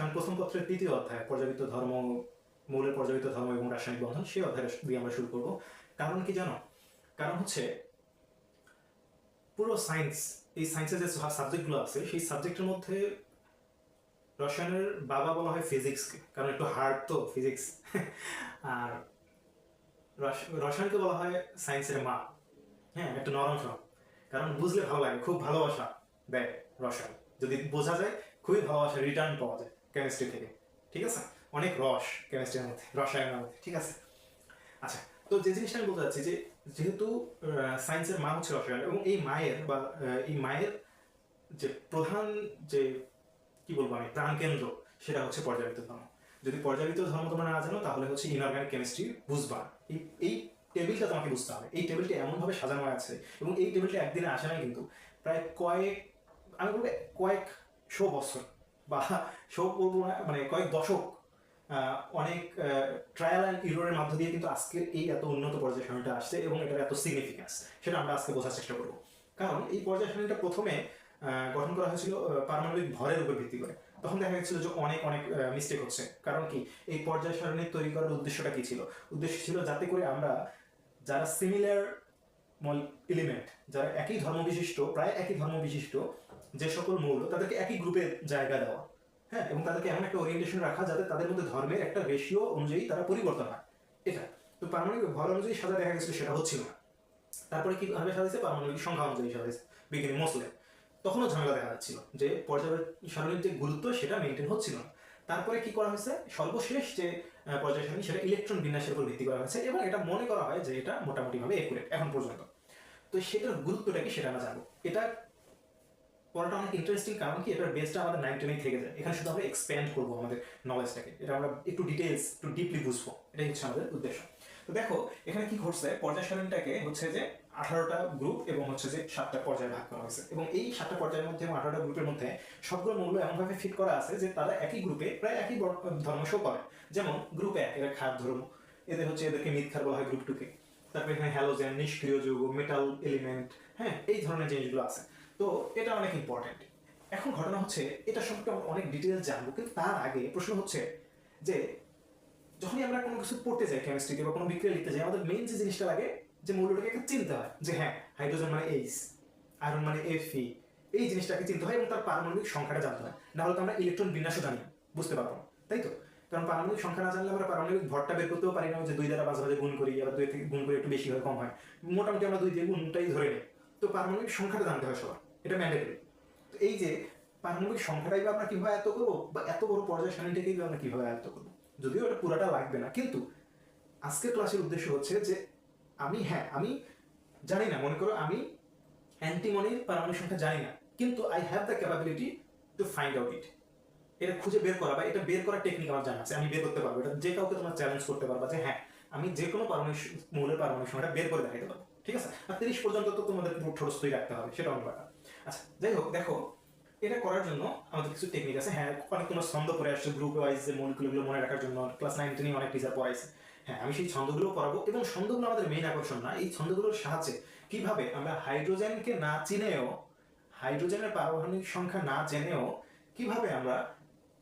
রসায়ন প্রথম পত্রের তৃতীয় অধ্যায় পর্যাবৃত্ত ধর্ম, মৌলের পর্যাবৃত্ত ধর্ম এবং রাসায়নিক বন্ধন, সেই অধ্যায় দিয়ে আমরা শুরু করব। কারণ কি জানো? কারণ হচ্ছে পুরো সায়েন্স এই সায়েন্সের যে সাবজেক্টগুলো আছে, সেই সাবজেক্টের মধ্যে রসায়নের বাবা বলা হয় ফিজিক্সকে কারণ একটু হার্ড তো ফিজিক্স আর রসায়নকে বলা হয় সায়েন্সের মা। হ্যাঁ একটু নরম সরম কারণ বুঝলে ভালো লাগে, খুব ভালোবাসা দেয় রসায়ন। যদি বোঝা যায়, খুবই ভালোবাসা রিটার্ন পাওয়া যায়। কেমিস্ট্রি থেকে, ঠিক আছে? অনেক রস কেমিস্ট্রির মধ্যে, রসায়নের মধ্যে, ঠিক আছে? আচ্ছা তো যে জিনিসটা আমি বলতে চাচ্ছি যে, যেহেতু সায়েন্সের মা হচ্ছে রসায়ন এবং এই মায়ের বা এই মায়ের যে প্রধান যে, কি বলব আমি, প্রাণকেন্দ্র, সেটা হচ্ছে পর্যাবৃত্ত ধর্ম। যদি পর্যাবৃত্ত ধর্ম তোমরা না জানো, তাহলে হচ্ছে ইনঅর্গানিক কেমিস্ট্রি বুঝবা। এই এই টেবিলটা তোমাকে বুঝতে হবে। এই টেবিলটা এমনভাবে সাজানো আছে এবং এই টেবিলটা একদিনে আসে না কিন্তু, প্রায় কয়েক, আমি বলব কয়েক শো বছর বা শো বলব না মানে কয়েক দশক অনেক ট্রায়াল অ্যান্ড ইরোরের মধ্য দিয়ে কিন্তু আজকের এই এত উন্নত পর্যায় সারণীটা আসছে এবং এটার এত সিগনিফিকেন্স সেটা আমরা আজকে বোঝার চেষ্টা করব। কারণ এই পর্যায় সারণীটা প্রথমে গঠন করা হয়েছিল পারমাণবিক ভরের উপর ভিত্তি করে। তখন দেখা গেছিল যে অনেক অনেক মিস্টেক হচ্ছে। কারণ কি? এই পর্যায় সারণী তৈরি করার উদ্দেশ্যটা কি ছিল? উদ্দেশ্য ছিল যাতে করে আমরা যারা সিমিলার এলিমেন্ট যারা একই ধর্ম বিশিষ্ট প্রায় একই ধর্ম বিশিষ্ট যে সকল মৌল, তাদেরকে একই গ্রুপে জায়গা দেওয়া। হ্যাঁ? এবং তাদেরকে এমন একটা ওরিয়েন্টেশন রাখা যাতে তাদের মধ্যে ধর্মের একটা রেশিও অনুযায়ী তারা পরিবর্তন হয়। এটা। তো পারমাণবিক ভর অনুযায়ী সাজা দেখা গেছিল, সেটা হচ্ছিল না। তারপরে কীভাবে সাজাইছে? পারমাণবিক সংখ্যা অনুযায়ী সাজাইছে, বিজ্ঞানী মোসলে। তখনও ঝামেলা দেখা যাচ্ছিল যে পর্যায় সারণীর যে গুরুত্ব, সেটা মেনটেন হচ্ছিল না। তারপরে কি করা হয়েছে? সর্বশেষ যে পর্যায় সারণী সেটা ইলেকট্রন বিন্যাসের উপর ভিত্তি করা হয়েছে। এবং এটা মনে করা হয় যে এটা মোটামুটিভাবে একুরেট এখন পর্যন্ত। তো সেটার গুরুত্বটা কি সেটা আমরা জানব। এটা পড়াটা অনেক ইন্টারেস্টিং কারণ কি? এটার বেসটা আমাদের নাইন টেনেই থেকে যায়। এখানে শুধু আমরা এক্সপ্যান্ড করব আমাদের নলেজটাকে এটা আমরা একটু ডিটেলস একটু ডিপলি বুঝব। এটাই হচ্ছে আমাদের উদ্দেশ্য। তো দেখো, এখানে কি ঘটছে? পর্যায় সারণীটাকে হচ্ছে যে আঠারোটা গ্রুপ এবং হচ্ছে যে সাতটা পর্যায়ে ভাগ করা হয়েছে। এবং এই সাতটা পর্যায়ের মধ্যে এবং আঠারোটা গ্রুপের মধ্যে সবগুলো মৌল এমনভাবে ফিট করা আছে যে তারা একই গ্রুপে প্রায় একই ধর্ম শো করে। যেমন গ্রুপ এক এরা খাদ ধর্ম। এদের হচ্ছে, এদেরকে মিথ্যার বলা হয় গ্রুপ টুকে তারপরে এখানে হ্যালোজেন নিষ্ক্রিয় যৌগ মেটাল এলিমেন্ট হ্যাঁ এই ধরনের জিনিসগুলো আছে। তো এটা অনেক ইম্পর্টেন্ট এখন ঘটনা হচ্ছে, এটা সম্পর্কে অনেক ডিটেলস জানব, কিন্তু তার আগে প্রশ্ন হচ্ছে যে, যখনই আমরা কোনো কিছু পড়তে যাই কেমিস্ট্রিতে বা কোনো বিক্রিয়া লিখতে যাই, আমাদের মেইন যে জিনিসটা লাগে যে মৌলটাকে চিনতে হয়, যে হ্যাঁ হাইড্রোজেন মানে এইচ আয়রন মানে এফি এই জিনিসটাকে চিনতে হয় এবং তার পারমাণবিক সংখ্যাটা জানতে হয়। না হলে তো আমরা ইলেকট্রন বিন্যাসও জানি, বুঝতে পারব তাই তো? কারণ পারমাণবিক সংখ্যা না জানলে আমরা পারমাণবিক ভরটা বের করতেও পারি না, যে দুই দ্বারা মাঝে মাঝে গুণ করি, আবার দুই থেকে গুণ করে একটু বেশি হয়, কম হয়। মোটামুটি আমরা দুই দিয়ে গুণটাই ধরে নিই। তো পারমাণবিক সংখ্যাটা জানতে হয় সবার। এটা ম্যান্ডেটরি তো এই যে পারমাণবিক সংখ্যাটাই বা আমরা কীভাবে আয়ত্ত করব বা এত বড় পর্যায় সারণীটাকেই বা আমরা কীভাবে আয়ত্ত করব? যদিও এটা পুরাটা লাগবে না, কিন্তু আজকের ক্লাসের উদ্দেশ্য হচ্ছে যে আমি হ্যাঁ আমি জানি না, মনে করো আমি অ্যান্টিমনির পারমাণবিক সংখ্যা জানি না, কিন্তু I have the capability to find out it এটা খুঁজে বের করা বা এটা বের করার টেকনিক আমার জানা আছে, আমি বের করতে পারব, এটা যে কাউকে তোমরা চ্যালেঞ্জ করতে পারবা যে হ্যাঁ আমি যে কোনো পারমাণবিক মৌলের পারমাণবিক সংখ্যাটা বের করে দেখাতে পারব, ঠিক আছে? আর তিরিশ পর্যন্ত তো তোমাদের ঠোরস্থই রাখতে হবে সেটা অন্য ব্যাপার। আচ্ছা যাই হোক, দেখো, এটা করার জন্য আমাদের কিছু টেকনিক আছে। হ্যাঁ ছন্দ পড়ে গ্রুপ ওয়াইজ যে মনে রাখার জন্য। ক্লাস নাইন টেনে অনেক টিচার পড়াইছে। হ্যাঁ আমি সেই ছন্দগুলো পড়াবো এবং ছন্দগুলো আমাদের মেইন আকর্ষণ না, এই ছন্দগুলোর সাহায্যে কীভাবে আমরা হাইড্রোজেনকে না চিনেও হাইড্রোজেনের পারমাণবিক সংখ্যা না জেনেও কীভাবে আমরা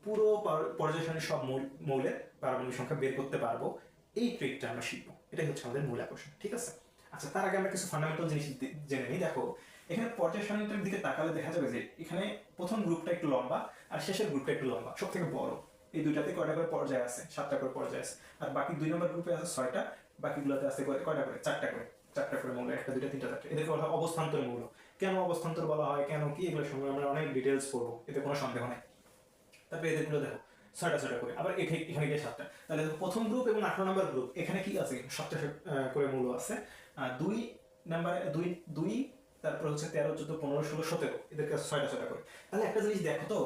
পুরো পর- পর্যায় সব মৌল- মৌলের পারমাণবিক সংখ্যা বের করতে পারব, এই ট্রিকটা আমরা শিখব। এটাই হচ্ছে আমাদের মূল আকর্ষণ, ঠিক আছে? আচ্ছা তার আগে আমরা কিছু ফান্ডামেন্টাল জিনিস জেনে নিই। দেখো এখানে পর্যায় সারণীটার দিকে তাকালে দেখা যাবে যে এখানে প্রথম গ্রুপটা একটু লম্বা আর শেষের গ্রুপটা একটু লম্বা সব থেকে বড়। এই দুইটাতে কয়টা করে পর্যায় আছে? সাতটা করে পর্যায় আছে। আর বাকি দুই নম্বর গ্রুপে আছে ছয়টা, বাকিগুলোতে আছে কয়টা করে? চারটা করে। চারটা করে মৌল, একটা, দুইটা, তিনটা, চারটা। এদেরকে বলা হয় অবস্থান্তর মৌল। কেন অবস্থান্তর বলা হয়? কেন কি? এগুলো সঙ্গে আমরা অনেক ডিটেলস পড়ব। এতে কোনো সন্দেহ নেই। তারপরে এদেরগুলো দেখো। ছয়টা ছয়টা করে। আবার এখানে গিয়ে সাতটা। তাহলে প্রথম গ্রুপ এবং আঠারো নম্বর গ্রুপ এখানে কি আছে? সাতটা করে মূল আছে। দুই নাম্বার, দুই দুই তারপর হচ্ছে তেরো, চোদ্দ, পনেরো, ষোলো, সতেরো, এদেরকে ছয়টা ছয়টা করে। তাহলে একটা জিনিস দেখো তো,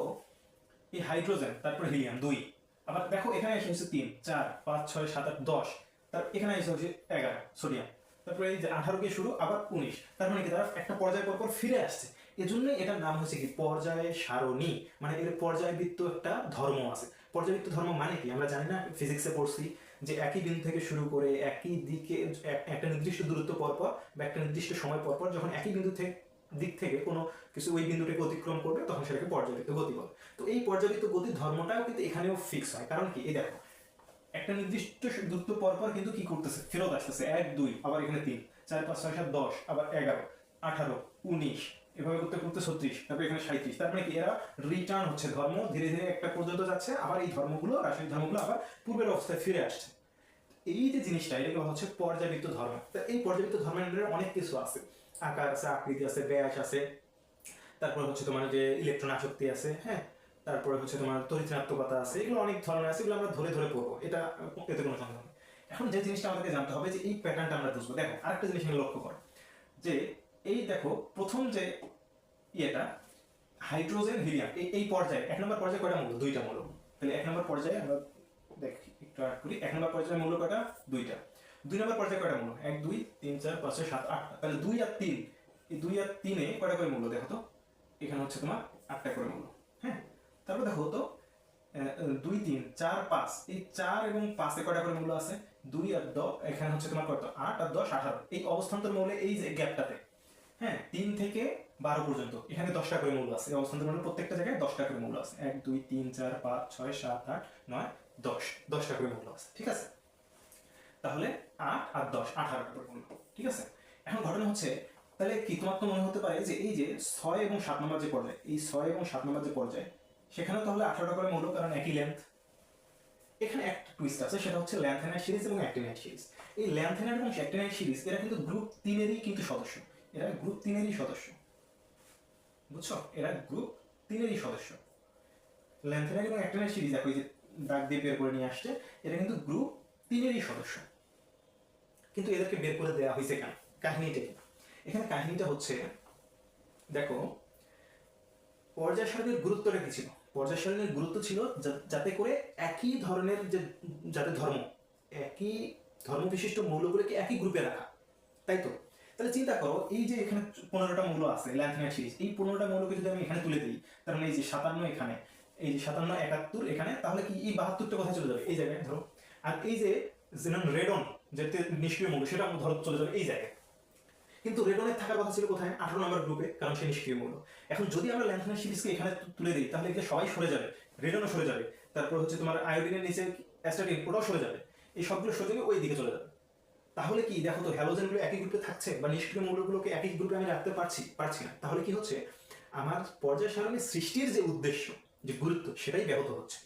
এই হাইড্রোজেন তারপর হিলিয়াম দুই। আবার দেখো এখানে এসে হচ্ছে তিন, চার, পাঁচ, ছয়, সাত, আট, দশ। তার এখানে এসে হচ্ছে এগারো সোডিয়াম তারপরে এই যে আঠারো দিয়ে শুরু, আবার উনিশ। তার মানে কি তারা একটা পর্যায় পর পর ফিরে আসছে। এজন্যই এটার নাম হচ্ছে কি পর্যায় সারণী। মানে এর পর্যায়বৃত্ত একটা ধর্ম আছে। পর্যায়বৃত্ত ধর্ম মানে কি? আমরা জানি না ফিজিক্সে পড়ছি। যে একই বিন্দু থেকে শুরু করে একই দিকে এক- একটা নির্দিষ্ট দূরত্ব পর পর বা একটা নির্দিষ্ট সময় পর পর যখন একই বিন্দু থেকে দিক থেকে কোনো কিছু ওই বিন্দুটাকে অতিক্রম করবে, তখন সেটাকে পর্যাবৃত্ত গতি বলে। তো এই পর্যাবৃত্ত গতির ধর্মটাও কিন্তু এখানেও ফিক্স হয়। কারণ কি? এই দেখো, একটা নির্দিষ্ট দূরত্ব পর পর কিন্তু কি করতেছে? ফেরত আসতেছে। এক, দুই, আবার এখানে তিন, চার, পাঁচ, ছয়, সাত, দশ, আবার এগারো, আঠারো, উনিশ, এভাবে করতে করতে ছত্রিশ, তারপর এখানে সাঁত্রিশ তার মানে কি? এরা রিটার্ন হচ্ছে ধর্ম, ধীরে ধীরে একটা পর্যন্ত যাচ্ছে, আবার এই ধর্মগুলো, রাসায়নিক ধর্মগুলো আবার পূর্বের অবস্থায় ফিরে আসছে। এই যে জিনিসটা, এটাকে বলা হচ্ছে পর্যাবৃত্ত ধর্ম। এই পর্যাবৃত্ত ধর্মের অনেক কিছু আছে। আকার আছে, আকৃতি আছে, ব্যাস আছে। তারপর হচ্ছে তোমার যে ইলেকট্রন আসক্তি আছে হ্যাঁ? তারপরে হচ্ছে তোমার তরিত্রাত্মকতা আছে, এগুলো অনেক ধরনের আছে, এগুলো আমরা ধরে ধরে পড়ব। এটা এতে কোনো সন্দেহ নেই। এখন যে জিনিসটা আমাদেরকে জানতে হবে, যে এই প্যাটার্নটা আমরা বুঝব। দেখো, আরেকটা জিনিস আমি লক্ষ্য করো, যে এই দেখো, প্রথম যে ইয়েটা, হাইড্রোজেন, হিলিয়াম এই পর্যায়ে, এক নম্বর পর্যায়ে কয়টা মূল? দুইটা মূল। তাহলে এক নম্বর পর্যায়ে আমরা দেখি আট করি, এক নম্বর পর্যায়ে মূল কয়টা? দুইটা। দুই নম্বর পর্যায়ে কয়টা মূল এক, দুই, তিন, চার, পাঁচ, ছয়, সাত, আটটা। তাহলে দুই আর তিন, এই দুই আর তিনে কয়টা করে মূল্য দেখো তো? এখানে হচ্ছে তোমার আটটা করে মূল্য। হ্যাঁ? তারপর দেখো তো দুই, তিন, চার, পাঁচ, এই চার এবং পাঁচে কয়টা করে মূল্য আছে? দুই আর দশ, এখানে হচ্ছে তোমার কত? আট আর দশ, আঠারো। এই অবস্থান্তর মূল্যে এই যে গ্যাপটাতে হ্যাঁ? তিন থেকে বারো পর্যন্ত, এখানে দশটা করে মূল্য আছে। অবস্থান্তর মূল্য প্রত্যেকটা জায়গায় দশটা করে মূল্য আছে। এক, দুই, তিন, চার, পাঁচ, ছয়, সাত, আট, নয় দশ দশটা করে মূল্য আছে, ঠিক আছে? তাহলে আট আর দশ আঠারোটা করে মূল্য, ঠিক আছে? এখন ঘটনা হচ্ছে, তাহলে কি তোমার তো মনে হতে পারে যে এই যে ছয় এবং সাত নম্বর যে পর্যায়ে, এই ছয় এবং সাত নম্বর যে পর্যায়ে সেখানে তাহলে আঠারোটা করে মূল্য, কারণ একই লেন্থ এখানে একটা টুইস্ট আছে, সেটা হচ্ছে ল্যান্থেনাইট সিরিজ এবং অ্যাক্টিনাইট সিরিজ এই ল্যান্থেনাইট এবং অ্যাক্টিনাইট সিরিজ এরা কিন্তু গ্রুপ তিনেরই কিন্তু সদস্য। এরা গ্রুপ তিনেরই সদস্য। বুঝছ? এরা গ্রুপ তিনেরই সদস্য। ল্যান্থেনাইট এবং অ্যাক্টিনাইট সিরিজ দেখো এই যে দাগ দিয়ে বের করে নিয়ে আসছে, এটা কিন্তু গ্রুপ তিনেরই সদস্য। কিন্তু এদেরকে বের করে দেওয়া হয়েছে কেন? কাহিনীটা কি? এখানে কাহিনীটা হচ্ছে, দেখো, পর্যায় সারণীর গুরুত্বটা কি ছিল? পর্যায় সারণীর গুরুত্ব ছিল যাতে করে একই ধরনের যে, যাতে ধর্ম, একই ধর্ম বিশিষ্ট মৌলগুলোকে একই গ্রুপে রাখা। তাই তো? তাহলে চিন্তা করো, এই যে এখানে পনেরোটা মৌল আছে ল্যান্থিনাইট সিরিজ এই পনেরোটা মৌলকে যদি আমি এখানে তুলে দিই, তার মানে এই যে সাতান্ন এখানে এই যে সাতান্ন, একাত্তর এখানে, তাহলে কি এই বাহাত্তরটা কোথায় চলে যাবে? এই জায়গায়, ধরো। আর এই যে যেমন রেডন যেতে নিষ্ক্রিয় মৌল, সেটা ধরো চলে যাবে এই জায়গায়। কিন্তু রেডনের থাকার কথা ছিল কোথায়? আঠারো নম্বর গ্রুপে কারণ সে নিষ্ক্রিয় মৌল। এখন যদি আমরা ল্যান্থনের সিরিজকে এখানে তুলে দিই, তাহলে এগুলো সবাই সরে যাবে। রেডনও সরে যাবে। তারপর হচ্ছে তোমার আয়োডিনের নিচে অ্যাস্টাটিন ওটাও সরে যাবে। এই সবগুলো সরে যাবে ওই দিকে চলে যাবে। তাহলে কি, দেখো তো হ্যালোজেনগুলো একই গ্রুপে থাকছে, বা নিষ্ক্রিয় মৌলগুলোকে একই গ্রুপে আমি রাখতে পারছি পারছি না। তাহলে কি হচ্ছে? আমার পর্যায় সারণী সৃষ্টির যে উদ্দেশ্য যে গুরুত্ব সেটাই ব্যাহত হচ্ছে।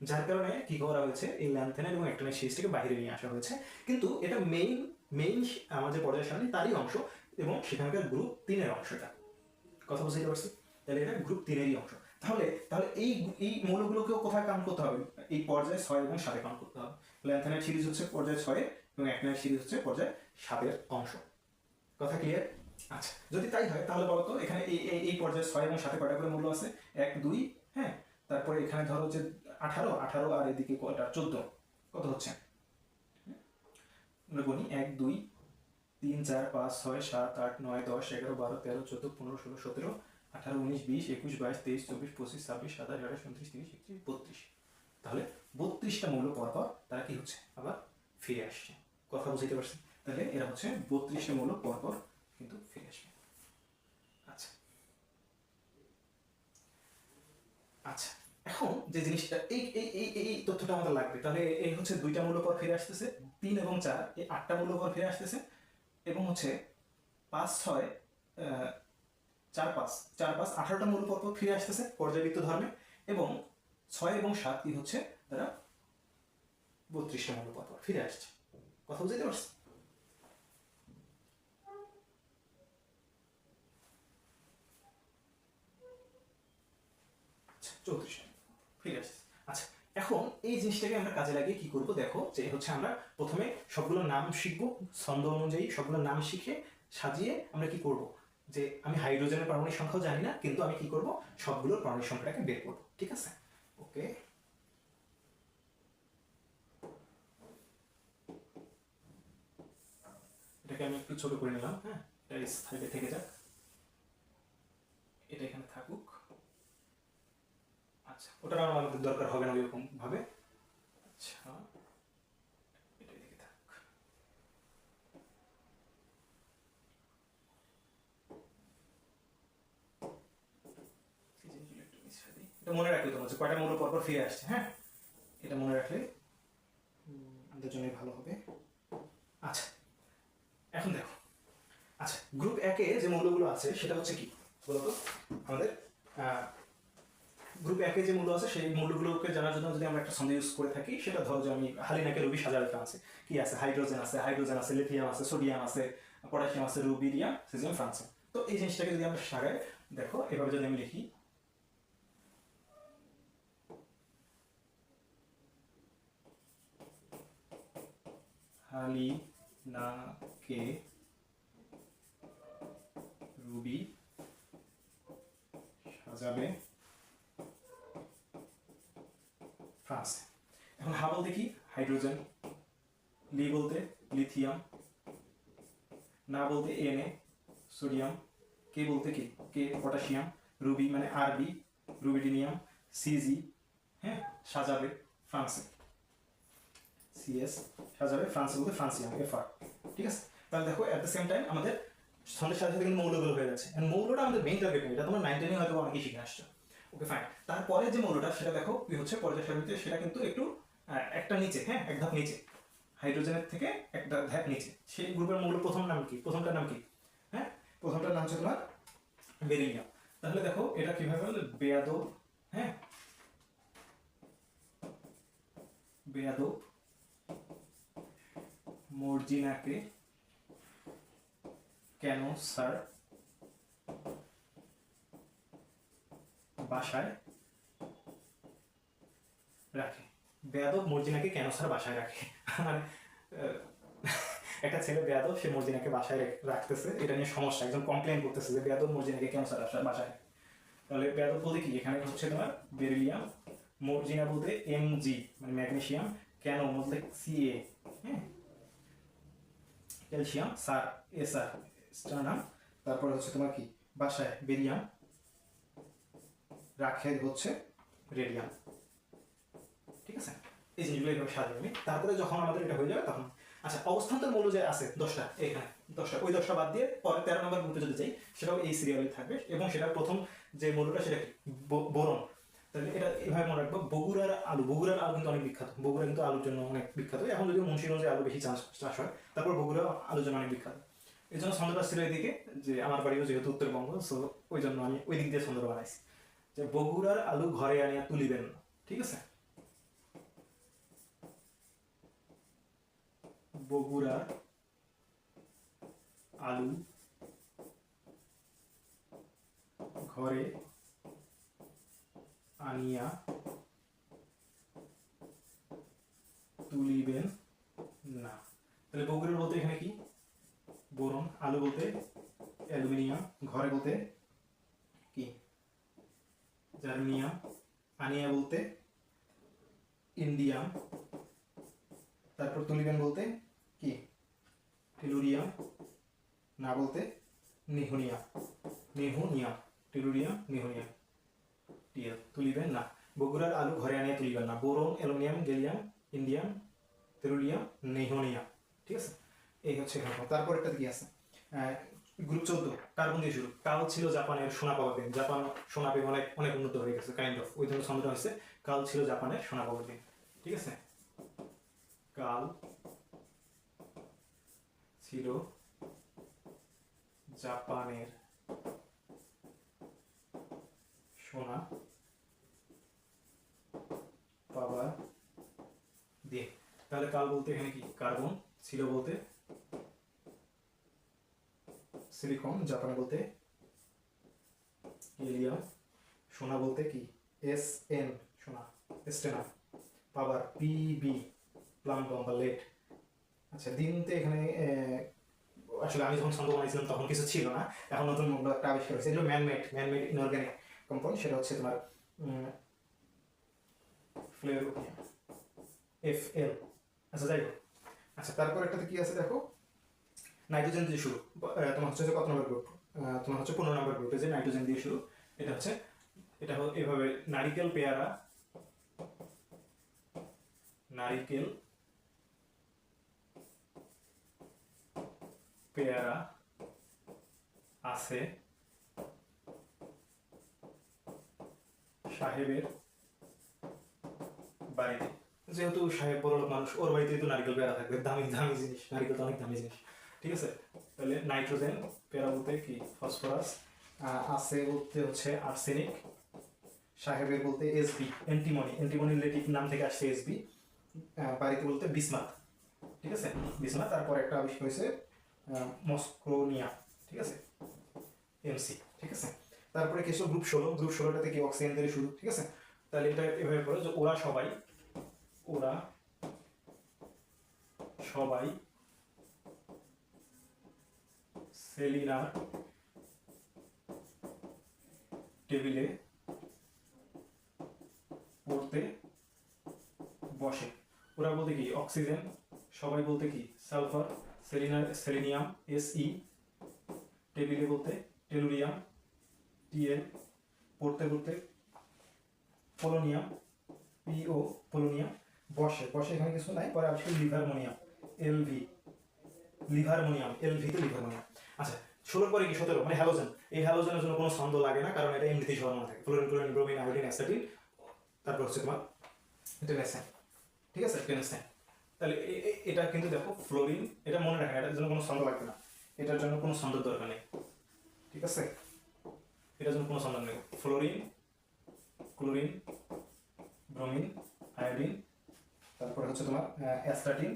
যার কারণে কি করা হয়েছে, এই ল্যান্থেনের এবং অ্যাক্টনের সিরিজটাকে বাইরে নিয়ে আসা হয়েছে। কিন্তু এটা মেইন মেইন আমাদের পর্যায় সারণী তারই অংশ এবং সেখানকার গ্রুপ তিনের অংশটা। কথা বুঝতে পারছি তাহলে এটা গ্রুপ তিনেরই অংশ। তাহলে তাহলে এই এই মৌলগুলোকেও কোথায় কাম করতে হবে? এই পর্যায়ে ছয় এবং সাতে কাম করতে হবে। ল্যান্থেনের সিরিজ হচ্ছে পর্যায়ে ছয় এবং অ্যাক্টনের সিরিজ হচ্ছে পর্যায়ে সাতের অংশ। কথা ক্লিয়ার আচ্ছা যদি তাই হয়, তাহলে বলতো এখানে এই এই এই পর্যায়ে ছয় এবং সাথে কয়টা করে মূল্য আছে? এক, দুই হ্যাঁ? তারপরে এখানে ধরো যে আঠারো আঠারো আর এদিকে কয়টা চোদ্দ, কত হচ্ছে? গুনি এক, দুই, তিন, চার, পাঁচ, ছয়, সাত, আট, নয়, দশ, এগারো, বারো, তেরো, চোদ্দ, পনেরো, ষোলো, সতেরো, আঠারো, উনিশ, বিশ, একুশ, বাইশ, তেইশ, চব্বিশ, পঁচিশ, ছাব্বিশ, সাতাশ, আঠাশ, উনত্রিশ, তিরিশ, একত্রিশ, বত্রিশ। তাহলে বত্রিশটা মৌল পর পর তারা কি হচ্ছে? আবার ফিরে আসছে। কথা বুঝতে পারছি তাহলে এরা হচ্ছে বত্রিশটা মৌল পর পর কিন্তু ফিরে আসবে। আচ্ছা। আচ্ছা। এখন যে জিনিসটা এই এই এই এই তথ্যটা আমাদের লাগবে। তাহলে এই হচ্ছে দুইটা মূল্য পর ফিরে আসতেছে তিন এবং চার এই আটটা মূল্য পর ফিরে আসতেছে এবং হচ্ছে পাঁচ ছয় চার পাঁচ চার পাঁচ আঠারোটা পর ফিরে আসতেছে পর্যাবৃত্ত ধর্মে এবং ছয় এবং সাত কি হচ্ছে তারা বত্রিশটা পর ফিরে আসছে। কথা বুঝতে পারছি আচ্ছা, চৌত্রিশটা। ফিরে আসছে আচ্ছা এখন এই জিনিসটাকে আমরা কাজে লাগিয়ে কি করব? দেখো যে হচ্ছে আমরা প্রথমে সবগুলো নাম শিখব, ছন্দ অনুযায়ী সবগুলো নাম শিখে সাজিয়ে আমরা কি করব? যে আমি হাইড্রোজেনের পারমাণবিক সংখ্যাও জানি না, কিন্তু আমি কি করব? সবগুলোর পারমাণবিক সংখ্যাটাকে বের করব, ঠিক আছে? ওকে। এটাকে আমি একটু ছোট করে নিলাম হ্যাঁ? এটা সাইডে থেকে যাক। এটা এখানে থাকুক। আচ্ছা ওটার আর আমাদের দরকার হবে না ওইরকম ভাবে? আচ্ছা মনে রাখলে তোমার যে কয়টা মূল্য পরপর ফিরে আসছে হ্যাঁ? এটা মনে রাখলে আমাদের জন্যই ভালো হবে। আচ্ছা এখন দেখো। আচ্ছা গ্রুপ একে যে মূল্যগুলো আছে, সেটা হচ্ছে কি? বলতো আমাদের গ্রুপ একে যে মূল্য আছে, সেই মূল্যগুলোকে জানার জন্য যদি আমরা একটা সন্ধে ইউজ করে থাকি, সেটা ধরো যে আমি হালিনাকে রবি সাজারটা আছে। কি আছে? হাইড্রোজেন আছে হাইড্রোজেন আছে লিথিয়াম আছে সোডিয়াম আছে পটাশিয়াম আছে রুবিডিয়াম সিজিয়াম ফ্রান্সিয়াম তো এই জিনিসটাকে যদি আমরা সারাই দেখো, এভাবে যদি আমি লিখি, হালিনাকে রুবি সাজাবে। ফ্রান্স। এখন হা বলতে কি? হাইড্রোজেন, লি বলতে লিথিয়াম, না বলতে এন এ সোডিয়াম, কে বলতে কি? কে? পটাশিয়াম, রুবি মানে আরবি রুবিডিনিয়াম সিজি হ্যাঁ? সাজাবে ফ্রান্সে। সিএস সাজাবে ফ্রান্সে বলতে ফ্রান্সিয়াম, এফ আর। ঠিক আছে? তাহলে দেখো অ্যাট দ্য সেম টাইম আমাদের ছন্দের সাথে সাথে কিন্তু মৌলগুলো হয়ে যাচ্ছে। মৌলটা আমাদের মেইন টার্গেট এটা তোমার নাইন হয়তো অনেকেই শিখে আসছো। ওকে ফাইন তারপরে যে মৌলটা, সেটা দেখো, কি হচ্ছে? পর্যায় সারণীতে সেটা কিন্তু একটু একটা নিচে হ্যাঁ এক ধাপ নিচে। হাইড্রোজেনের থেকে একটা ধাপ নিচে। সেই গ্রুপের মৌল প্রথম নাম কি? প্রথমটার নাম কি? হ্যাঁ প্রথমটার নাম হচ্ছে তোমার বেরিলিয়াম তাহলে দেখো, এটা কীভাবে হলো? বেয়াদব হ্যাঁ বেয়াদব মর্জিনাকে কেন, স্যার, বাসায় রাখে। বেয়াদব মর্জিনাকে কেন স্যার বাসায় রাখে? মানে একটা ছেলে বেয়াদব, সে মর্জিনাকে বাসায় রেখ- রাখতেছে। এটা নিয়ে সমস্যা একজন কমপ্লেন করতেছে যে বেয়াদব মর্জিনাকে কেন স্যার বাসায় তাহলে বেয়াদব বলতে কি? এখানে হচ্ছে তোমার বেরিলিয়াম, মর্জিনা বলতে এম জি মানে ম্যাগনেসিয়াম কেন বলতে সিএ হ্যাঁ? ক্যালসিয়াম সার এ স্যার স্টারনাম তারপরে হচ্ছে তোমার কি? বাসায় বেরিয়াম, রাখে হচ্ছে রেডিয়াম। আছে? এই জিনিসগুলো এইভাবে সাজাবো আমি তারপরে যখন আমাদের এটা হয়ে যাবে তখন আচ্ছা অবস্থান্তর মূল্য যে আছে, দশটা, এখানে দশটা, ওই দশটা বাদ দিয়ে পরে তেরো নম্বর গ্রুপে যদি সেটাও এই সিরিয়ালে থাকবে এবং সেটার প্রথম যে মূল্যটা সেটা তাহলে এটা এইভাবে মনে রাখব। বগুড়ার আলু বগুড়ার আলু কিন্তু অনেক বিখ্যাত। বগুড়া কিন্তু আলুর জন্য অনেক বিখ্যাত। এখন যদিও মুন্সিগঞ্জে আলু বেশি চাষ চাষ হয়, তারপর বগুড়া আলুর জন্য অনেক বিখ্যাত। এই জন্য ছন্দটা ছিল এদিকে, যে আমার বাড়িও যেহেতু উত্তরবঙ্গ সো ওই জন্য আমি ওই দিক দিয়ে ছন্দটা বানাইছি। যে বগুড়ার আলু ঘরে আনিয়া তুলিবেন না, ঠিক আছে? বগুড়ার আলু, ঘরে, আনিয়া, তুলিবেন, না। তাহলে বগুড়ার বলতে এখানে কি? বোরন, আলু বলতে অ্যালুমিনিয়াম, ঘরে বলতে কি? জার্মিনিয়াম আনিয়া বলতে ইন্ডিয়াম, তারপর তুলিবেন বলতে কি? টেলুরিয়াম না বলতে নিহুনিয়াম নিহুনিয়াম টেলুরিয়াম নিহুনিয়াম টিএল তুলিবেন না। বগুড়ার আলু ঘরে আনিয়া তুলিবেন না। Boron, aluminium, gallium indium thallium nihonium ঠিক আছে? এই হচ্ছে তারপর একটা কি আছে। গ্রুপ চোদ্দ। কার্বন দিয়ে শুরু। কাল ছিল জাপানের সোনা পাওয়া দিন। জাপান সোনা পেয়ে অনেক অনেক উন্নত হয়ে গেছে কাইন্ড অফ ওই জন্য ছন্দটা হয়েছে, কাল ছিল জাপানের সোনা পাওয়া দিন। ঠিক আছে? কাল ছিল জাপানের সোনা পাওয়ার দিয়ে। তাহলে কাল বলতে এখানে কি? কার্বন ছিল বলতে? সিলিকন, জাপানে বলতে হিলিয়াম, সোনা বলতে কি? এস এন সোনা স্টেনা পাওয়ার পিবি প্লাম্বম বা লেট আচ্ছা দিনতে এখানে আসলে আমি যখন ছন্দ বানাইছিলাম তখন কিছু ছিল না। এখন নতুন একটা আবিষ্কার হয়েছে। এগুলো ম্যানমেড ম্যানমেড ইনঅর্গানিক কম্পাউন্ড সেটা হচ্ছে তোমার ফ্লেরোপিয়া এফ এল আচ্ছা যাই হোক। আচ্ছা তারপর একটাতে কি আছে দেখো? নাইট্রোজেন দিয়ে শুরু। তোমার হচ্ছে কত নম্বর গ্রুপ তোমার হচ্ছে পনেরো নম্বর গ্রুপে যে নাইট্রোজেন দিয়ে শুরু। এটা হচ্ছে, এটা এভাবে নারিকেল পেয়ারা, নারিকেল পেয়ারা আছে। সাহেবের বাড়িতে। যেহেতু সাহেব বড় মানুষ, ওর বাড়িতে তো নারকেল পেয়ারা থাকবে। দামি দামি জিনিস। নারকেল তো অনেক দামি জিনিস। ঠিক আছে? তাহলে নাইট্রোজেন, পেয়ারা বলতে কি? ফসফরাস আছে বলতে হচ্ছে আর্সেনিক। সাহেবের বলতে এসবি অ্যান্টিমনি। অ্যান্টিমনি রিলেটিভ নাম থেকে আসছে এসবি বাড়িতে বলতে বিসমাত। ঠিক আছে? বিসমাত, তারপর একটা আবিষ্কার হয়েছে মস্কোনিয়া, ঠিক আছে? এমসি ঠিক আছে? তারপরে কিছু গ্রুপ ষোলো? গ্রুপ ষোলোটাতে কি অক্সিজেন দিয়ে শুরু, ঠিক আছে? তাহলে এটা এভাবে পড়ো যে ওরা সবাই ওরা সবাই সেলিনার টেবিলে পড়তে বসে। ওরা বলতে কি, অক্সিজেন, সবাই বলতে কি, সালফার সেলিনিয়াম এস ই টেবিলে বলতে টেলুরিয়াম টিএল পড়তে পড়তে পোলোনিয়াম পিও পোলোনিয়াম বসে বসে এখানে কিছু নাই, পরে আসছে লিভারমোনিয়াম এলভি লিভারমোনিয়াম এলভিতে লিভারমোনিয়াম আচ্ছা ষোলোর পরে কি সতেরো? মানে হ্যালোজেন এই হ্যালোজেনের জন্য কোনো ছন্দ লাগে না, কারণ এটা এমনিতেই সরানো থাকে। Fluorine chlorine bromine iodine astatine তারপর হচ্ছে তোমার টেনেসাইন ঠিক আছে? টেনেসাইন তাহলে এটা কিন্তু দেখো ফ্লোরিন, এটা মনে রাখেন, এটার জন্য কোনো ছন্দ লাগবে না। এটার জন্য কোনো ছন্দের দরকার নেই। ঠিক আছে? এটার জন্য কোনো ছন্দ নেই। ফ্লোরিন, ক্লোরিন, ব্রোমিন, আয়োডিন, তারপরে হচ্ছে তোমার অ্যাস্টাটিন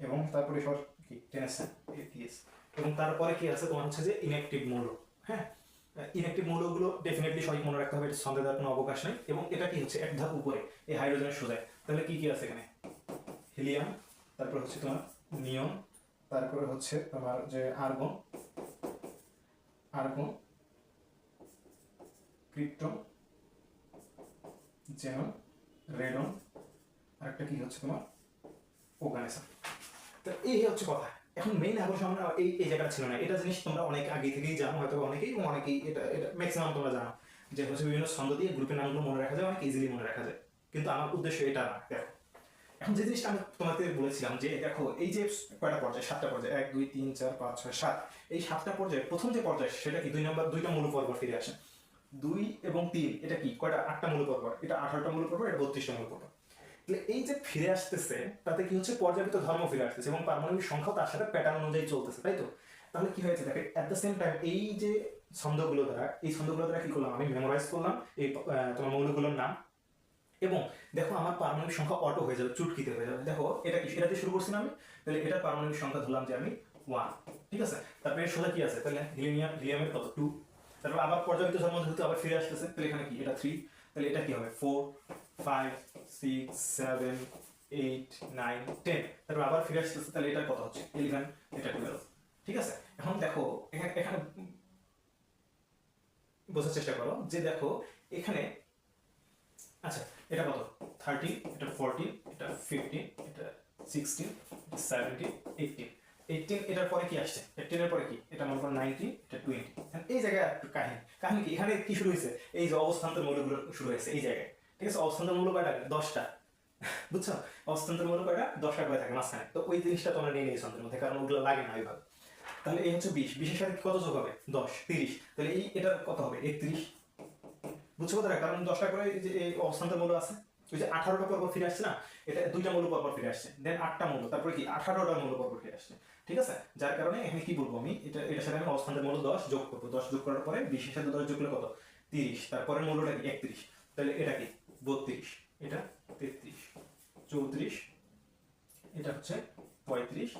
এবং তারপরে সব কি? টেনেসাইন এটিএস এবং তারপরে কি আছে? তোমার হচ্ছে যে ইনঅ্যাক্টিভ মৌল হ্যাঁ? ইনঅ্যাক্টিভ মৌলগুলো ডেফিনেটলি সবাই মনে রাখতে হবে, এটা সন্দেহ কোনো অবকাশ নেই এবং এটা কি হচ্ছে? এক ধাপ উপরে, এই হাইড্রোজেনের সোজায়। তাহলে কি কি আছে এখানে? হিলিয়াম, তারপর হচ্ছে তোমার নিয়ন, তারপরে হচ্ছে তোমার যে argon argon, krypton xenon radon, আরেকটা কি হচ্ছে তোমার? অর্গানিজম। তো এই হচ্ছে কথা। এখন মেইন আকর্ষণ আমরা এই এই জায়গাটা ছিল না। এটা জিনিস তোমরা অনেক আগে থেকেই জানো হয়তো অনেকেই অনেকেই এটা এটা ম্যাক্সিমাম তোমরা জানো। যে হচ্ছে বিভিন্ন ছন্দ দিয়ে গ্রুপের নামগুলো মনে রাখা যায়, অনেক ইজিলি মনে রাখা যায়। কিন্তু আমার উদ্দেশ্য এটা না, দেখো। যে জিনিসটা আমি তোমাকে বলেছিলাম যে, দেখো, এই যে কয়টা পর্যায়ে? সাতটা পর্যায়ে। এক, দুই, তিন, চার, পাঁচ, ছয়, সাত। এই সাতটা পর্যায়ে প্রথম যে পর্যায়, সেটা কি? দুই নম্বর, দুইটা মূল পর্ব ফিরে আসে। দুই এবং তিন, এটা কি? কয়টা? আটটা মূল পর্ব এটা আঠারোটা মূল পর্ব এটা বত্রিশটা মূল পর্ব তাহলে এই যে ফিরে আসতেছে, তাতে কি হচ্ছে? পর্যায়িত ধর্ম ফিরে আসতেছে এবং পারমাণবিক সংখ্যাও তার সাথে প্যাটার্ন অনুযায়ী চলতেছে, তাই তো? তাহলে কি হয়েছে? দেখে অ্যাট দ্য সেম টাইম এই যে ছন্দগুলো দ্বারা, এই ছন্দগুলো দ্বারা কি করলাম? আমি মেমোরাইজ করলাম, এই তোমার মৌলগুলোর নাম। এবং দেখো আমার পারমাণবিক সংখ্যা অটো হয়ে যাবে, চুটকিতে হয়ে যাবে। দেখো, এটা কি এটা দিয়ে শুরু করছিলাম আমি? তাহলে এটা পারমাণবিক সংখ্যা ধরলাম যে আমি ওয়ান ঠিক আছে? তারপরে এর সোজা কি আছে? তাহলে হিলিয়াম হিলিয়ামের কত? টু তারপর আবার পর্যায়িত ধর্ম যেহেতু আবার ফিরে আসতেছে, তাহলে এখানে কি? এটা থ্রি তাহলে এটা কি হবে? Four five six seven eight nine ten তারপর আবার ফিরে আসতেছে, তাহলে এটা কত হচ্ছে? ইলেভেন এটা টুয়েলভ ঠিক আছে? এখন দেখো এখানে বোঝার চেষ্টা করো যে দেখো, এখানে আচ্ছা এটা কত? থার্টিন এটা ফোরটিন এটা ফিফটিন এটা সিক্সটিন এটা সেভেন্টিন এইটিন এইটিন এটার পরে কি আসছে? এইটিনের পরে কি? এটা মনে করো নাইনটিন এটা টোয়েন্টি এই জায়গায় একটু কাহিনী। কাহিনী কি? এখানে কি শুরু হয়েছে? এই যে অবস্থান্তর মৌলগুলো শুরু হয়েছে এই জায়গায়। ঠিক আছে? অবস্থান্তর মৌল কয়টা? দশটা। বুঝছ? অবস্থান্তর মৌল কয়টা? দশটা করে থাকে মাঝখানে। তো ওই জিনিসটা তোমরা নিয়ে নিয়েছো অন্তের মধ্যে, কারণ ওগুলো লাগে না ওইভাবে। তাহলে এই হচ্ছে বিশ। বিশের সাথে কত যোগ হবে? দশ। তিরিশ। তাহলে এই এটা কত হবে? একত্রিশ। বুঝছ কথাটা? কারণ দশটা করে যে এই অবস্থান্তর মৌল আছে, ওই যে আঠারোটা পর্ব ফিরে আসছে না, এটা দুইটা মৌল পর্ব ফিরে আসছে দেন আটটা মৌল, তারপরে কি আঠারোটা মূল্য পর্ব ফিরে আসছে, ঠিক আছে? যার কারণে এখানে কি বলব আমি? এটা, এটার সাথে আমি অবস্থান্তর মৌল দশ যোগ করব, দশ যোগ করার পরে বিশের সাথে দশ যোগ করলে কত? তিরিশ তারপরে মৌলটা কি? একত্রিশ, তাহলে এটা কি? বত্রিশ, এটা তেত্রিশ, চৌত্রিশ, এটা হচ্ছে পঁয়ত্রিশ,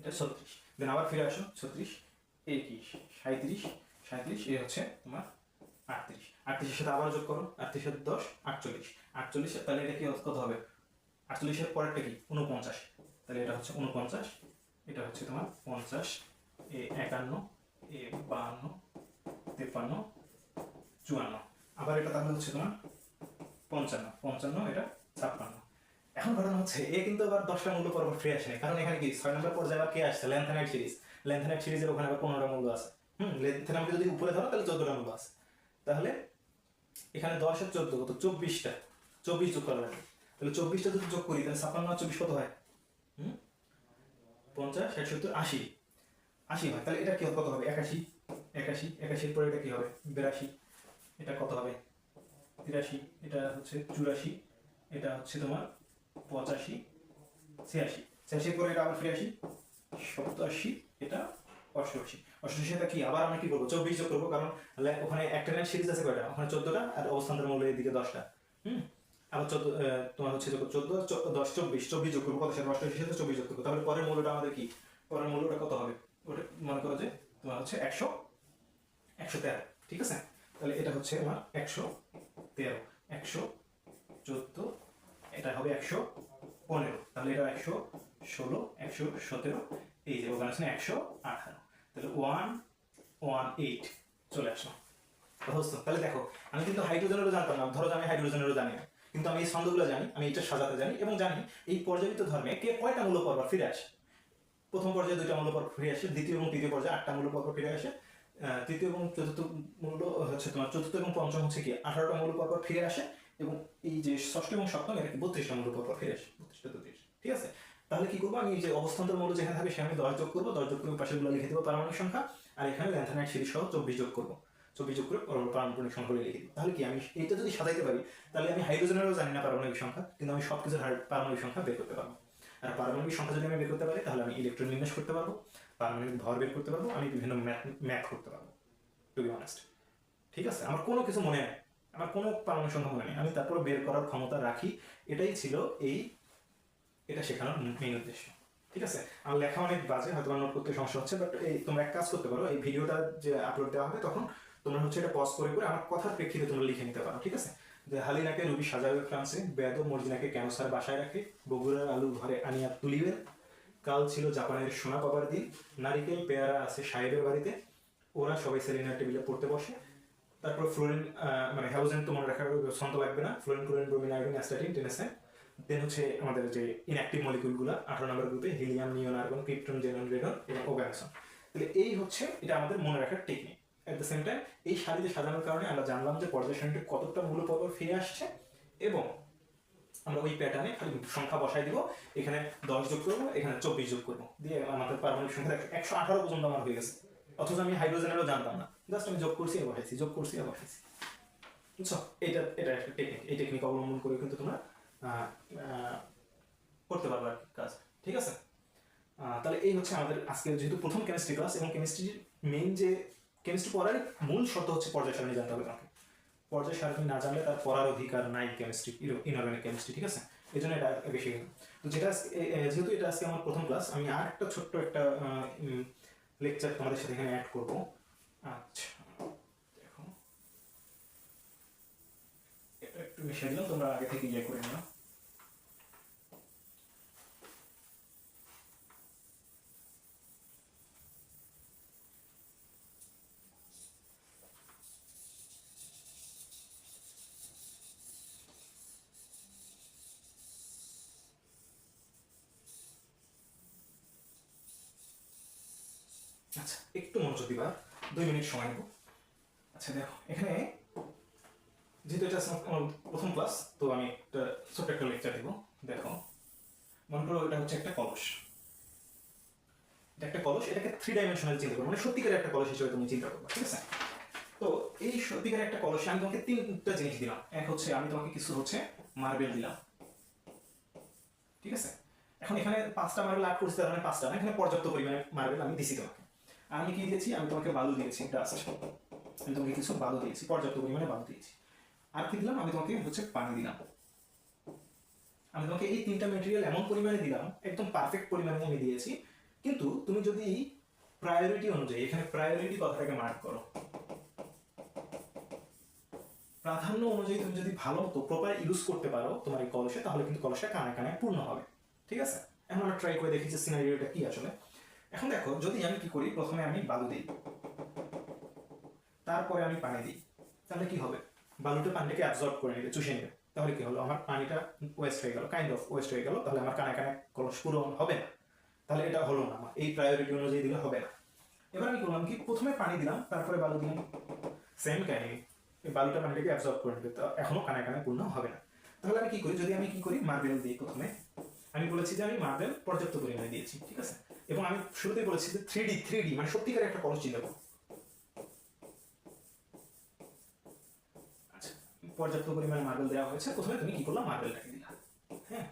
এটা ছত্রিশ দেন আবার ফিরে আসো, ছত্রিশ, একিশ সাঁত্রিশ সাঁত্রিশ এ হচ্ছে তোমার আটত্রিশ। আটত্রিশের সাথে আবার যোগ করো। আটত্রিশের দশ, আটচল্লিশ। আটচল্লিশ তাহলে এটা কি কত হবে? আটচল্লিশের পরেরটা কি? উনপঞ্চাশ তাহলে এটা হচ্ছে উনপঞ্চাশ এটা হচ্ছে তোমার পঞ্চাশ, এ একান্ন, এ বাহান্ন তেপান্ন চুয়ান্ন। আবার এটা তাহলে হচ্ছে তোমার পঞ্চান্ন। পঞ্চান্ন, এটা ছাপ্পান্ন। এখন ঘটনা হচ্ছে, এ কিন্তু আবার দশটা মূল্য পর ফ্রি আসে। কারণ এখানে কি? ছয় নম্বর পর্যায়ে আবার কে আসছে? লেন্থানাইট সিরিজ লেন্থানাইট সিরিজের ওখানে আবার পনেরোটা মূল্য আছে। হুম লেন্থানাইট যদি উপরে ধরো, তাহলে চোদ্দটা মূল্য আছে। তাহলে এখানে দশ আর চোদ্দ, কত? চব্বিশটা। চব্বিশ যোগ করা লাগে তাহলে চব্বিশটা যদি যোগ করি, তাহলে ছাপ্পান্ন আর চব্বিশ কত হয়? পঞ্চাশ, ষাট, সত্তর, আশি। আশি হয়। তাহলে এটা কি কত হবে? একাশি। একাশি। একাশির পরে এটা কি হবে? বিরাশি। এটা কত হবে? তিরাশি। এটা হচ্ছে চুরাশি। এটা হচ্ছে তোমার পঁচাশি, ছিয়াশি। ছিয়াশির পরে এটা আবার ফিরে আসি। সপ্তাশি। এটা অষ্টআশি। অষ্টআশি এটা কি আবার আমরা কি করব? চব্বিশ যোগ করব, কারণ ওখানে একটা লাইন সিরিজ আছে কয়টা? ওখানে চোদ্দটা আর অবস্থানের মূল্য এদিকে দশটা। হুম? আবার চোদ্দ তোমার হচ্ছে চোদ্দ দশ, চব্বিশ চব্বিশ যোগ করব, কত সাথে অষ্টআশির সাথে চব্বিশ যোগ করব। তাহলে পরের মূল্যটা আমাদের কি? পরের মূল্যটা কত হবে? ওটা মনে করো যে তোমার হচ্ছে একশো একশো তেরো, ঠিক আছে? তাহলে এটা হচ্ছে আমার একশো তেরো, একশো চোদ্দ, এটা হবে একশো পনেরো। তাহলে এটা একশো ষোলো, একশো সতেরো, এই যে ওখানে আছে একশো আঠারো। তাহলে ওয়ান ওয়ান এইট চলে আসলো বুঝছ তাহলে দেখো, আমি কিন্তু হাইড্রোজেনেরও জানতাম না। ধরো আমি হাইড্রোজেনেরও জানি না। কিন্তু আমি এই ছন্দগুলো জানি, আমি এটা সাজাতে জানি এবং জানি এই পর্যায়িত ধর্মে কে কয়টা মূল্য পরপর ফিরে আসে। প্রথম পর্যায়ে দুইটা মূল্য পরপর ফিরে আসে, দ্বিতীয় এবং তৃতীয় পর্যায়ে আটটা মূল্য পরপর ফিরে আসে। তৃতীয় এবং চতুর্থ মূল্য হচ্ছে তোমার চতুর্থ এবং পঞ্চম হচ্ছে কি? আঠারোটা মূল্য পরপর ফিরে আসে এবং এই যে ষষ্ঠ এবং সপ্তম এটা বত্রিশটা মূল্য পরপর ফিরে আসে। বত্রিশটা তেত্রিশ ঠিক আছে? তাহলে কি করব? আমি যে অবস্থান্তর মূল্য যেখানে থাকবে, সেখানে দশ যোগ করব। দশ যোগ করে পাশেগুলো লিখে দেবো পারমাণবিক সংখ্যা। আর এখানে ল্যান্থানাইট সিরিজ সহ চব্বিশ যোগ করব। চব্বিশ যোগ করে পরমাণু- পারমাণবিক সংখ্যা লিখে দিই তাহলে কি আমি এইটা যদি সাজাইতে পারি, তাহলে আমি হাইড্রোজেনেরও জানি না পারমাণবিক সংখ্যা, কিন্তু আমি সব কিছুর পারমাণবিক সংখ্যা বের করতে পারব। আর পারমাণবিক সংখ্যা যদি আমি বের করতে পারি, তাহলে আমি ইলেকট্রন বিন্যাস করতে পারব, পারমাণবিক ভর বের করতে পারব, আমি বিভিন্ন ম্যাথ করতে পারব টু বি অনেস্ট ঠিক আছে? আমার কোনো কিছু মনে নেই। আমার কোনো পারমাণবিক সংখ্যা মনে নেই। আমি তারপর বের করার ক্ষমতা রাখি। এটাই ছিল এই এটা শেখানোর মেইন উদ্দেশ্য। ঠিক আছে? আমার লেখা অনেক বাজে, হয়তো নোট করতে সমস্যা হচ্ছে বাট এই তোমরা এক কাজ করতে পারো, এই ভিডিওটা যে আপলোড দেওয়া হবে তখন তোমরা হচ্ছে এটা পজ করে করে আমার কথার প্রেক্ষিতে তোমরা লিখে নিতে পারো, ঠিক আছে? যে হালিনাকে রুবি সাজাবে ফ্রান্সে বেদ মর্জিনাকে কেন স্যার বাসায় রাখে? বগুড়ার আলু ঘরে আনিয়া তুলিবে? কাল ছিল জাপানের সোনা পাবার দিন, নারিকেল পেয়ারা আছে সাহেবের বাড়িতে। ওরা সবাই সেলিনার টেবিলে পড়তে বসে। তারপর ফ্লোরিন মানে হ্যালোজেন তো মনে রাখার ছন্দ লাগবে না। Fluorine chlorine bromine iodine astatine tennessine then হচ্ছে আমাদের যে ইনঅ্যাক্টিভ মলিকুলগুলো আঠারো নম্বর গ্রুপে helium neon argon krypton xenon radon এবং ওগানসন তাহলে এই হচ্ছে এটা আমাদের মনে রাখার technique at the same time এই সারিতে সাজানোর কারণে আমরা জানলাম যে পর্যায় সারণীটি কতটা মূল্য পর্ব ফিরে আসছে এবং আমরা ওই প্যাটার্নে খালি সংখ্যা বসাই দিব। এখানে দশ যোগ করব, এখানে চব্বিশ যোগ করব। দিয়ে আমাদের পারমাণবিক সংখ্যা একশো আঠারো পর্যন্ত আমার হয়ে গেছে। অথচ আমি হাইড্রোজেনেরও জানতাম না। জাস্ট আমি যোগ করছি আর বসাইছি, যোগ করছি আর বসাইছি। বুঝছ? এটা এটা একটা টেকনিক এই টেকনিক অবলম্বন করে কিন্তু তোমরা করতে পারব আর কাজ। ঠিক আছে? তাহলে এই হচ্ছে আমাদের আজকের যেহেতু প্রথম কেমিস্ট্রি ক্লাস এবং কেমিস্ট্রির মেইন যে কেমিস্ট্রি পড়ার মূল শর্ত হচ্ছে পর্যায় সারণী জানতে হবে তোমাকে পর্যায় সারণী না জানলে তার পড়ার অধিকার নাই কেমিস্ট্রি ইনঅর্গানিক কেমিস্ট্রি ঠিক আছে? এই জন্য এটা বেশি তো যেটা আজকে- যেহেতু এটা আজকে আমার প্রথম ক্লাস আমি আর একটা ছোট্ট একটা লেকচার তোমাদের সাথে এখানে অ্যাড করব। আচ্ছা দেখো দিলাম তোমরা আগে থেকে ইয়ে করে নিও। আচ্ছা একটু মনোযোগ দিবা। দুই মিনিট সময় নেব। আচ্ছা দেখো, এখানে যেহেতু এটা আমার প্রথম ক্লাস, তো আমি একটা ছোট্ট একটা লেকচার দিব। দেখো। মনে করো এটা হচ্ছে একটা কলস। একটা কলস, এটাকে থ্রি ডাইমেনশনাল চিন্তা করো মানে সত্যিকারের একটা কলস হিসেবে তুমি চিন্তা করবে, ঠিক আছে? তো এই সত্যিকারের একটা কলসে আমি তোমাকে তিনটা জিনিস দিলাম। এক হচ্ছে আমি তোমাকে কিছু হচ্ছে মার্বেল দিলাম। ঠিক আছে? এখন এখানে পাঁচটা মার্বেল আর্ট করছি, তার মানে পাঁচটা এখানে পর্যাপ্ত পরিমাণে মার্বেল আমি দিছি তোমাকে। আমি কি দিয়েছি? আমি তোমাকে বালু দিয়েছি আছে। আমি তোমাকে কিছু বালু দিয়েছি, পর্যাপ্ত পরিমাণে বালু দিয়েছি। আর কি দিলাম? আমি তোমাকে হচ্ছে পানি দিলাম। আমি তোমাকে এই তিনটা মেটেরিয়াল এমন পরিমাণে দিলাম, একদম পারফেক্ট পরিমাণে আমি দিয়েছি। কিন্তু তুমি যদি প্রায়োরিটি অনুযায়ী, এখানে প্রায়োরিটি কথাটাকে মার্ক করো। প্রাধান্য অনুযায়ী তুমি যদি ভালো মতো প্রপার ইউজ করতে পারো তোমার এই কলসে, তাহলে কিন্তু কলসটা কানে কানে পূর্ণ হবে। ঠিক আছে? এখন আমরা ট্রাই করে দেখি যে সিনারিওটা কি আসলে। এখন দেখো, যদি আমি কি করি? প্রথমে আমি বালু দিই। তারপরে আমি পানি দিই। তাহলে কি হবে? বালুটা পানিটাকে অ্যাবজর্ব করে নেবে চুষে নেবে তাহলে কি হলো? আমার পানিটা ওয়েস্ট হয়ে গেল কাইন্ড অফ ওয়েস্ট হয়ে গেল, তাহলে আমার কানে কানে কলস পূরণ হবে না। তাহলে এটা হলো না, আমার এই প্রায়োরিটি অনুযায়ী দিলে হবে না। এবার আমি করলাম কি, প্রথমে পানি দিলাম, তারপরে বালু দিলাম। সেম কাহিনী, এই বালুটা পানিটাকে অ্যাবজর্ব করে নেবে তো এখনও কানে কানে পূর্ণ হবে না। তাহলে আমি কি করি? যদি আমি কি করি? মার্বেল দিই প্রথমে। আমি বলেছি যে আমি মার্বেল পর্যাপ্ত পরিমাণে দিয়েছি, ঠিক আছে? এবং আমি শুরুতেই বলেছি যে থ্রি ডি থ্রি ডি মানে সত্যিকারের একটা কলস চিন্তা করো পর্যাপ্ত পরিমাণে মার্বেল দেওয়া হয়েছে। প্রথমে তুমি কি করলাম মার্বেলটাকে দিলা হ্যাঁ।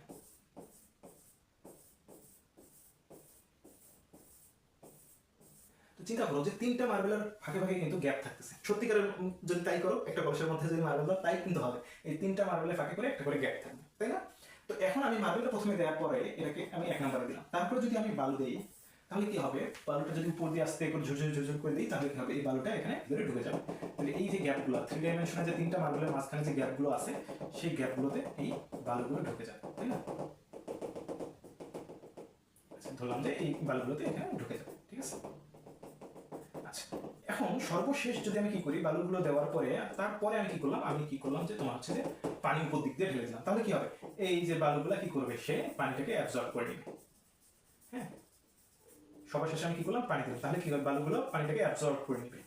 চিন্তা করো যে তিনটা মার্বেলের ফাঁকে ফাঁকে কিন্তু গ্যাপ থাকতেছে। সত্যিকারের যদি তাই করো, একটা কলসের মধ্যে যদি মার্বেল দাও তাই কিন্তু হবে। এই তিনটা মার্বেলের ফাঁকে করে একটা করে গ্যাপ থাকবে, তাই না? তো এখন আমি মার্বেলটা প্রথমে দেওয়ার পরে এটাকে আমি এক নম্বরে দিলাম। তারপরে যদি আমি বালু দিই তাহলে কি হবে? বালুটা যদি উপর দিয়ে আস্তে করে ঝুরঝুর ঝুরঝুর করে দিই, তাহলে কি হবে? এই বালুটা এখানে ভিতরে ঢুকে যাবে। তাহলে এই যে গ্যাপগুলো থ্রি ডাইমেনশনে যে তিনটা মার্বেলের মাঝখানে যে গ্যাপগুলো আছে, সেই গ্যাপগুলোতে এই বালুগুলো ঢুকে যাবে, তাই না? আচ্ছা ধরলাম যে এই বালুগুলোতে এখানে ঢুকে যাবে, ঠিক আছে? আচ্ছা এখন সর্বশেষ যদি আমি কি করি, বালুগুলো দেওয়ার পরে, তারপরে আমি কি করলাম? আমি কি করলাম যে তোমার হচ্ছে পানি উপর দিক দিয়ে ঢেলে দিলাম। তাহলে কি হবে? এই যে বালুগুলা কি করবে? সে পানিটাকে অ্যাবজর্ব করে নেবে। হ্যাঁ? সবার শেষে আমি কি করলাম? পানি দিলাম তাহলে কি হবে? বালুগুলো পানিটাকে অ্যাবজর্ব করে নেবে।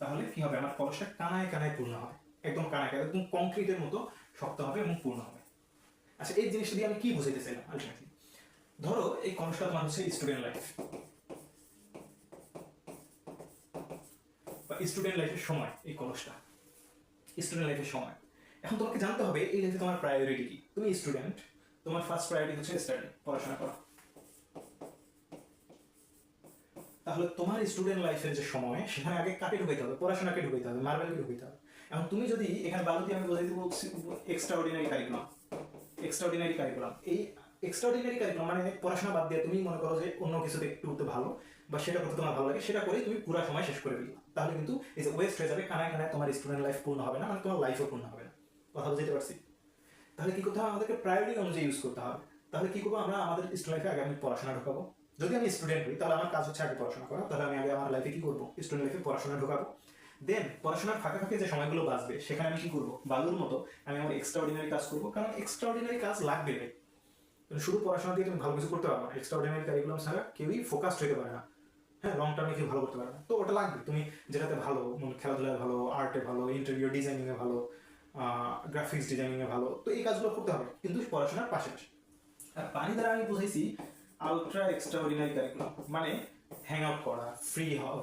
তাহলে কি হবে? আমার কলসটা কানায় কানায় পূর্ণ হবে। একদম কানায় কানায়, একদম কংক্রিটের মতো শক্ত হবে এবং পূর্ণ হবে। আচ্ছা এই জিনিসটা দিয়ে আমি কি বুঝাইতে চাইলাম আলটিমেটলি ধরো, এই কলসটা তোমার হচ্ছে স্টুডেন্ট লাইফ বা স্টুডেন্ট লাইফের সময়, এই কলসটা। স্টুডেন্ট লাইফের সময়। এখন তোমাকে জানতে হবে, এই লাইফে তোমার প্রায়োরিটি কি? তুমি স্টুডেন্ট তোমার ফার্স্ট প্রায়োরিটি হচ্ছে স্টাডি পড়াশোনা করা। তাহলে তোমার স্টুডেন্ট লাইফের যে সময়, সেখানে আগে কাকে ঢুকাইতে হবে? পড়াশোনাকে ঢুকাইতে হবে মার্বেলকে ঢুকাইতে হবে। এখন তুমি যদি এখানে বালুতে আমি বোঝাইতে বলছি extraordinary curriculum extraordinary curriculum এই এক্সট্রা অর্ডিনারি কারিকুলাম মানে পড়াশোনা বাদ দিয়ে তুমি মনে করো যে অন্য কিছুতে একটু উঠতে ভালো বা সেটা করতে তোমার ভালো লাগে, সেটা করেই তুমি পুরো সময় শেষ করে দিলে তাহলে কিন্তু এই যে ওয়েস্ট হয়ে যাবে, কানায় কানায় তোমার স্টুডেন্ট লাইফ পূর্ণ হবে না মানে তোমার লাইফও পূর্ণ হবে না। কথা বুঝতে পারছি? তাহলে কি করতে হবে? আমাদেরকে প্রায়োরিটি অনুযায়ী ইউজ করতে হবে। তাহলে কি করব আমরা? আমাদের স্টুডেন্ট লাইফে আগে আমি পড়াশোনা ঢোকাবো। যদি আমি স্টুডেন্ট হই, তাহলে আমার কাজ হচ্ছে আগে পড়াশোনা করা। তাহলে আমি আগে আমার লাইফে কি করব? স্টুডেন্ট লাইফে পড়াশোনা ঢোকাবো। দেন পড়াশোনার ফাঁকে ফাঁকে যে সময়গুলো বাঁচবে, সেখানে আমি কি করব? বালুর মতো আমি আমার এক্সট্রা অর্ডিনারি কাজ করব। কারণ এক্সট্রা অর্ডিনারি কাজ লাগবে শুধু পড়াশোনা দিয়ে তুমি ভালো কিছু করতে পারবে না। এক্সট্রা অর্ডিনারি কারিকুলাম ছাড়া কেউই ফোকাসড হতে পারে না। হ্যাঁ লং টার্মে কেউ ভালো করতে পারে না। তো ওটা লাগবে। তুমি যেটাতে ভালো মানে খেলাধুলায় ভালো আর্টে ভালো ইন্টারভিউ ডিজাইনিংয়ে ভালো গ্রাফিক্স ডিজাইনিংয়ে ভালো, তো এই কাজগুলো করতে হবে। কিন্তু পড়াশোনার পাশাপাশি। আর পানি দ্বারা আমি বুঝেছি আলট্রা এক্সট্রা অর্ডিনারি কারিকুলাম মানে হ্যাং আউট করা ফ্রি হওয়া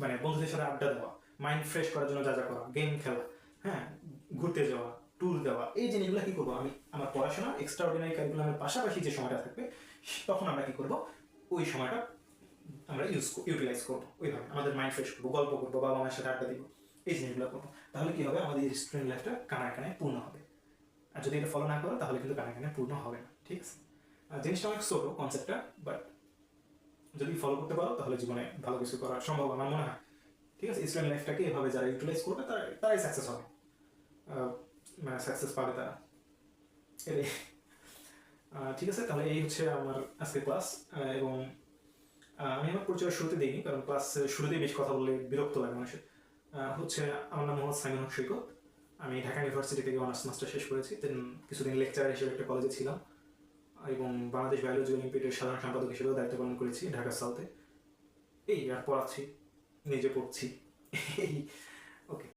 মানে বন্ধুদের সাথে আড্ডা দেওয়া মাইন্ড ফ্রেশ করার জন্য যা যা করা গেম খেলা হ্যাঁ ঘুরতে যাওয়া ট্যুর দেওয়া, এই জিনিসগুলো কি করব আমি? আমার পড়াশোনা এক্সট্রা অর্ডিনারি কারিকুলামের পাশাপাশি যে সময়টা থাকবে তখন আমরা কি করব? ওই সময়টা আমরা ইউজ ইউটিলাইজ করব, ওইভাবে আমাদের মাইন্ড ফ্রেশ করব, গল্প করব, বাবা মায়ের সাথে আড্ডা দিব, এই জিনিসগুলো করব। তাহলে কি হবে? আমাদের স্টুডেন্ট লাইফটা কানায় কানায় পূর্ণ হবে। আর যদি এটা ফলো না করো, তাহলে কিন্তু কানায় কানায় পূর্ণ হবে না, ঠিক আছে? জিনিসটা অনেক ছোটো কনসেপ্টটা বাট যদি ফলো করতে পারো, তাহলে জীবনে ভালো কিছু করা সম্ভব আমার মনে হয়। ঠিক আছে? স্টুডেন্ট লাইফটাকে এভাবে যারা ইউটিলাইজ করবে তারা তারাই সাকসেস হবে। মানে সাকসেস পাবে তারা। ঠিক আছে? তাহলে এই হচ্ছে আমার আজকে ক্লাস এবং আমি আমার পরিচয় শুরুতে দিইনি, কারণ ক্লাস শুরুতেই বেশি কথা বললে বিরক্ত লাগে মানুষের। হচ্ছে আমার নাম মোহাম্মদ সাইমন হক সৈকত। আমি ঢাকা ইউনিভার্সিটি থেকে অনার্স মাস্টার শেষ করেছি। দেন কিছুদিন লেকচার হিসেবে একটা কলেজে ছিলাম। এবং বাংলাদেশ বায়োলজি অলিম্পিয়াডের সাধারণ সম্পাদক হিসেবেও দায়িত্ব পালন করেছি ঢাকা সাউথে এই, আর পড়াচ্ছি, নিজে পড়ছি। ওকে